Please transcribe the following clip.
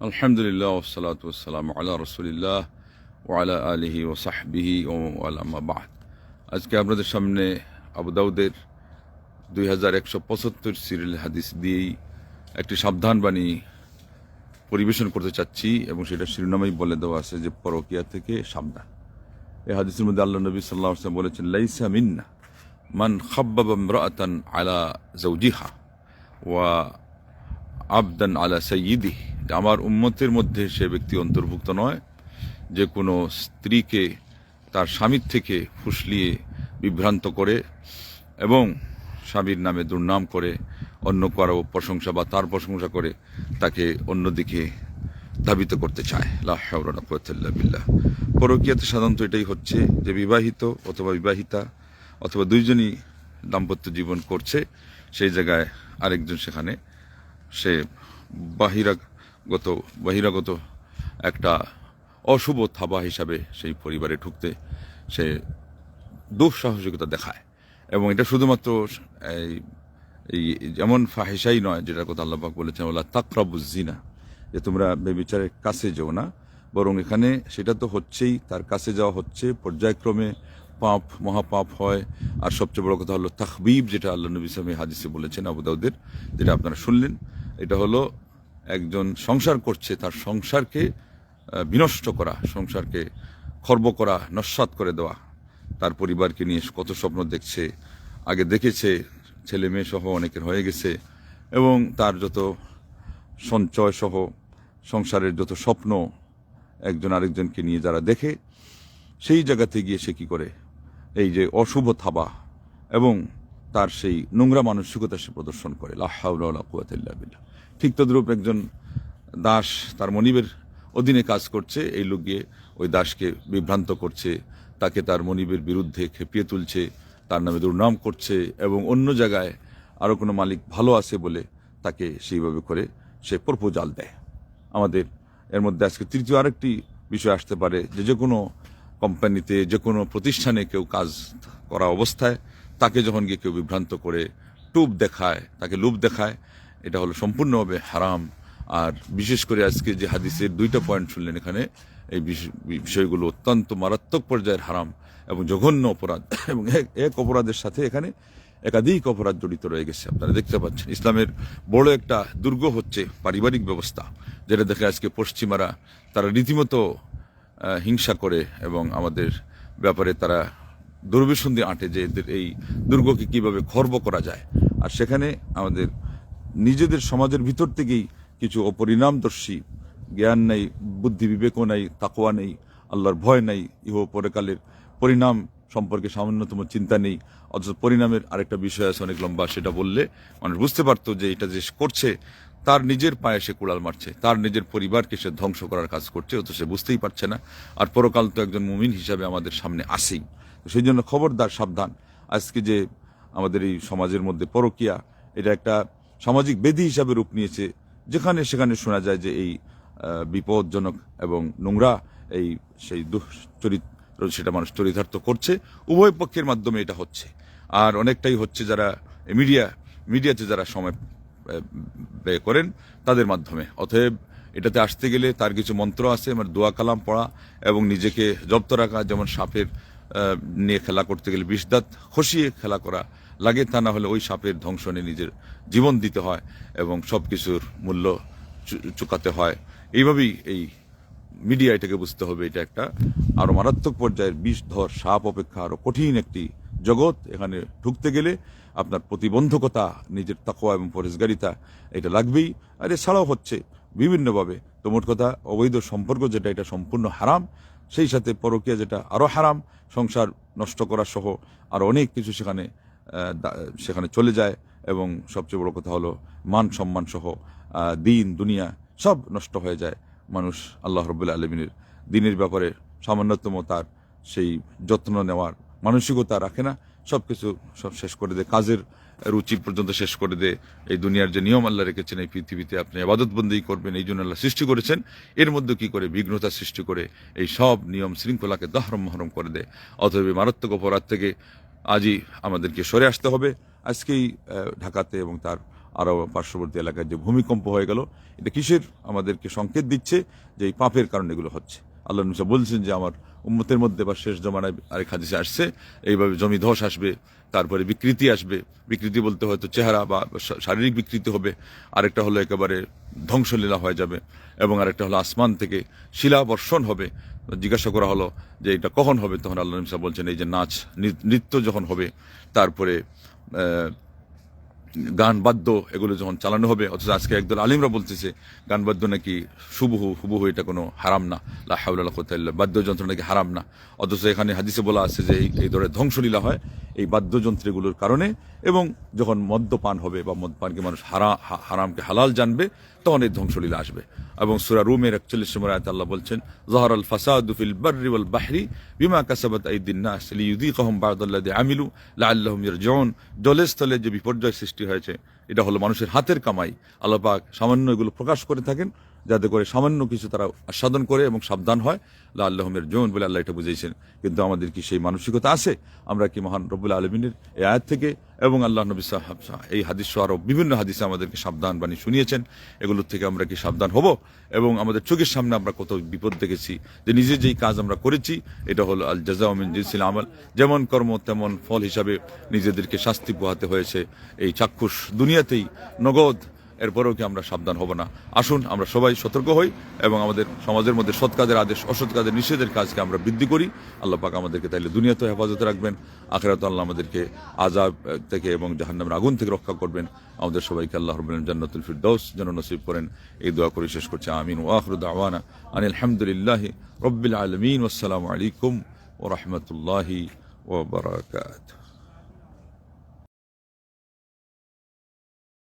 আলহামদুলিল্লাহ ওসালাত ওসালাম আল্লাহ রসুলিল্লাহ ওয়ালা আলিহি ও সাহবিহি ও আলামাবাদ আজকে আপনাদের সামনে আবু দাউদের দুই হাজার একশো পঁচাত্তর সিরিয়াল হাদিস দিয়েই একটি সাবধান বাণী পরিবেশন করতে চাচ্ছি এবং সেটা শিরোনামেই বলে দেওয়া আছে যে পরকিয়া থেকে সাবধান। এই হাদিসের মধ্যে আল্লাহ নবী সাল্লাহ আসলাম বলেছেন, লাইসা মিন্না মান খাব্বাব ইমরাআতান আলা জাওজিহা ওয়া আবদান আলা সঈদি আমার উম্মতের মধ্যে সে ব্যক্তি অন্তর্ভুক্ত নয়। যে কোনো স্ত্রীকে তার স্বামীর থেকে ফুসলিয়ে বিভ্রান্ত করে এবং স্বামীর নামে দুর্নাম করে, অন্য কারও প্রশংসা বা তার প্রশংসা করে তাকে অন্যদিকে ধাবিত করতে চায়। বিল্লাহ। পরকীয়াতে সাধারণত এটাই হচ্ছে যে বিবাহিত অথবা বিবাহিতা অথবা দুইজনই দাম্পত্য জীবন করছে, সেই জায়গায় আরেকজন সেখানে সে বাহিরাগত, বহিরাগত একটা অশুভ থাবা হিসাবে সেই পরিবারে ঢুকতে সে দুঃসাহসিকতা দেখায়। এবং এটা শুধুমাত্র এই এই যেমন ফাহিসাই নয়, যেটার কথা আল্লাপাক বলেছেন ওলা তাকরাবুজিনা যে তোমরা বেবিচারের কাছে যেও না, বরং এখানে সেটা তো হচ্ছেই, তার কাছে যাওয়া হচ্ছে, পর্যায়ক্রমে পাপ, মহাপাপ হয়। আর সবচেয়ে বড় কথা হলো তাহবিব যেটা আল্লাহ নবী সামি হাদিসে বলেছেন আবু দাউদের, যেটা আপনারা শুনলেন। এটা হলো একজন সংসার করছে, তার সংসারকে বিনষ্ট করা, সংসারকে খর্ব করা, নস্বাত করে দেওয়া। তার পরিবারকে নিয়ে কত স্বপ্ন দেখছে, আগে দেখেছে, ছেলে মেয়ে সহ অনেকের হয়ে গেছে, এবং তার যত সঞ্চয় সহ সংসারের যত স্বপ্ন একজন আরেকজনকে নিয়ে যারা দেখে, সেই জায়গাতে গিয়ে সে কী করে? এই যে অশুভ থাবা এবং তার সেই নোংরা মানসিকতা সে প্রদর্শন করে লাহাউল্লাহ ঠিক তদ্রূপ একজন দাস তার মনিবের অধীনে কাজ করছে, এই লোক গিয়ে ওই দাসকে বিভ্রান্ত করছে, তাকে তার মনিবের বিরুদ্ধে খেপিয়ে তুলছে, তার নামে দুর্নাম করছে এবং অন্য জায়গায় আরও কোনো মালিক ভালো আছে বলে তাকে সেইভাবে করে সে প্রপোজাল দেয়। আমাদের এর মধ্যে আজকে তৃতীয় আরেকটি বিষয় আসতে পারে যে যে কোনো কোম্পানিতে, যে কোনো প্রতিষ্ঠানে কেউ কাজ করা অবস্থায় তাকে যখন গিয়ে কেউ বিভ্রান্ত করে, টুপ দেখায়, তাকে লুপ দেখায়, এটা হলো সম্পূর্ণভাবে হারাম। আর বিশেষ করে আজকে যে হাদিসের দুইটা পয়েন্ট শুনলেন এখানে, এই বিষয়গুলো অত্যন্ত মারাত্মক পর্যায়ের হারাম এবং জঘন্য অপরাধ। এবং এক অপরাধের সাথে এখানে একাধিক অপরাধ জড়িত রয়ে গেছে। আপনারা দেখতে পাচ্ছেন, ইসলামের বড় একটা দুর্গ হচ্ছে পারিবারিক ব্যবস্থা, যেটা দেখে আজকে পশ্চিমারা তারা রীতিমতো হিংসা করে এবং আমাদের ব্যাপারে তারা দুর্বিসন্ধি আঁটে যে এদের এই দুর্গকে কীভাবে খর্ব করা যায়। আর সেখানে আমাদের নিজেদের সমাজের ভিতর থেকেই কিছু অপরিণামদর্শী, জ্ঞান নেই, বুদ্ধি বিবেকও নেই তাকোয়া নেই, আল্লাহর ভয় নেই, ইহ পরেকালের পরিণাম সম্পর্কে সামান্যতম চিন্তা নেই, অথচ পরিণামের আরেকটা বিষয় আছে অনেক লম্বা, সেটা বললে মানুষ বুঝতে পারতো যে এটা যে করছে তার নিজের পায়ে সে কুড়াল মারছে, তার নিজের পরিবারকে সে ধ্বংস করার কাজ করছে, অথচ সে বুঝতেই পারছে না। আর পরকাল তো একজন মুমিন হিসাবে আমাদের সামনে আসেই। সেই জন্য খবরদার, সাবধান। আজকে যে আমাদের এই সমাজের মধ্যে পরকিয়া, এটা একটা সামাজিক বেদি হিসাবে রূপ নিয়েছে। যেখানে সেখানে শোনা যায় যে এই বিপদজনক এবং নোংরা এই সেই দুশ্চরিত্র সেটা মানুষ চরিতার্থ করছে। উভয় পক্ষের মাধ্যমে এটা হচ্ছে। আর অনেকটাই হচ্ছে যারা মিডিয়া, মিডিয়াতে যারা সময় ব্যয় করেন তাদের মাধ্যমে। অতএব এটাতে আসতে গেলে তার কিছু মন্ত্র আছে আমার দোয়া কালাম পড়া এবং নিজেকে জব্দ রাখা, যেমন সাপের নিয়ে খেলা করতে গেলে বিষদাত খসিয়ে খেলা করা লাগে, তা না হলে ওই সাপের ধ্বংসনে নিজের জীবন দিতে হয় এবং সব কিছুর মূল্য চুকাতে হয়। এইভাবেই এই মিডিয়া এটাকে বুঝতে হবে। এটা একটা আরও মারাত্মক পর্যায়ের বিষধর সাপ অপেক্ষা আরও কঠিন একটি জগৎ, এখানে ঢুকতে গেলে আপনার প্রতিবন্ধকতা, নিজের তাকোয়া এবং পরেশগারিতা এটা লাগবেই। আর এছাড়াও হচ্ছে বিভিন্নভাবে, তো মোট কথা অবৈধ সম্পর্ক যেটা, এটা সম্পূর্ণ হারাম। সেই সাথে পরকীয়া যেটা, আরও হারাম। সংসার নষ্ট করা সহ আরও অনেক কিছু সেখানে সেখানে চলে যায়। এবং সবচেয়ে বড় কথা হলো মান সম্মান সহ দিন, দুনিয়া সব নষ্ট হয়ে যায়। মানুষ আল্লাহ রবুল্লা আলমিনের দিনের ব্যাপারে সামান্যতম তার সেই যত্ন নেওয়ার মানসিকতা রাখে না সব কিছু সব শেষ করে দেয়। কাজের রুচি পর্যন্ত শেষ করে দেয়। এই দুনিয়ার যে নিয়ম আল্লাহ রেখেছেন, এই পৃথিবীতে আপনি আবাদতবন্দি করবেন, এই জন্য আল্লাহ সৃষ্টি করেছেন। এর মধ্যে কি করে? বিঘ্নতা সৃষ্টি করে এই সব নিয়ম শৃঙ্খলাকে দহরম মহরম করে দেয়। অথবা মারাত্মক অপরাধ থেকে আজই আমাদেরকে সরে আসতে হবে। আজকেই ঢাকাতে এবং তার আরও পার্শ্ববর্তী এলাকায় যে ভূমিকম্প হয়ে গেল, এটা কিসের আমাদেরকে সংকেত দিচ্ছে? যে এই পাপের কারণে এগুলো হচ্ছে। আল্লাহ নবী বলছেন যে আমার উম্মতের মধ্যে বা শেষ জমানায় আরেক হাদিসে আসছে, এইভাবে জমি ধস আসবে, তারপরে বিকৃতি আসবে। বিকৃতি বলতে হয়তো চেহারা বা শারীরিক বিকৃতি হবে, আরেকটা হলো একেবারে ধ্বংসলীলা হয়ে যাবে, এবং আরেকটা হলো আসমান থেকে শিলা বর্ষণ হবে। জিজ্ঞাসা করা হলো যে এটা কখন হবে? তখন আল্লাহ নবী বলছেন, এই যে নাচ নৃত্য যখন হবে, তারপরে গান বাদ্য এগুলো যখন চালানো হবে, অথচ আজকে একদল আলিমরা বলতেছে, গান বাদ্য নাকি শুভহু হুবহু এটা কোনো হারাম না, লা কোথায় বাদ্যযন্ত্র নাকি হারাম না। অথচ এখানে হাদিসে বলা আছে যে এই ধরনের ধ্বংসলীলা হয় এই বাদ্যযন্ত্রগুলোর কারণে এবং যখন মদ্যপান হবে বা মদ্যপানকে মানুষ হারা হারামকে হালাল জানবে এই ধ্বংসলীলা আসবে। এবং সুরা রুমের একচল্লিশ নম্বর আয়াত আল্লাহ বলছেন জহর আল ফাসাদু ফিল বাররি ওয়াল বাহরি বিমা কাসাবাত আইদিন নাস লিয়ুযীকাহুম বা'দাল্লাযী আমিলু লাআল্লাহুম ইয়ারজিউন। জলে স্থলে যে বিপর্যয় সৃষ্টি হয়েছে, এটা হলো মানুষের হাতের কামাই। আল্লাহ পাক সামান্য এগুলো প্রকাশ করে থাকেন যাতে করে সামান্য কিছু তারা আস্বাদন করে এবং সাবধান হয়। লা আল্লাহমের জোন বলে আল্লাহ এটা বুঝিয়েছেন। কিন্তু আমাদের কি সেই মানসিকতা আছে? আমরা কি মহান রব্বুল আলমিনের এই আয়াত থেকে এবং আল্লাহ নবী সাহাব এই হাদিস আরও বিভিন্ন হাদিসে আমাদেরকে সাবধান বাণী শুনিয়েছেন। এগুলোর থেকে আমরা কি সাবধান হব? এবং আমাদের চোখের সামনে আমরা কত বিপদ দেখেছি, যে নিজে যেই কাজ আমরা করেছি, এটা হলো আল জাজাউমিন জিনসিল আমল। যেমন কর্ম, তেমন ফল হিসাবে নিজেদেরকে শাস্তি পোহাতে হয়েছে। এই চাক্ষুষ দুনিয়াতেই নগদ এরপরেও কি আমরা সাবধান হব না? আসুন, আমরা সবাই সতর্ক হই এবং আমাদের সমাজের মধ্যে সৎ কাজের আদেশ, অসৎ কাজের নিষেধের কাজকে আমরা বৃদ্ধি করি। আল্লাহ পাক আমাদেরকে তাইলে দুনিয়াতে হেফাজতে রাখবেন। আখেরাত আল্লাহ আমাদেরকে আজাব থেকে এবং জাহান্নামের আগুন থেকে রক্ষা করবেন। আমাদের সবাইকে আল্লাহ রবেন জান্নাতুল ফিরদৌস যেন নসিব করেন। এই দোয়া করে শেষ করছি। আমিন। ওয়াখরুদ আওয়ানা আনিল আলহামদুলিল্লাহ রব্বিল আলমিন। আসসালামু আলাইকুম ও রহমতুল্লাহি ও বারাকাত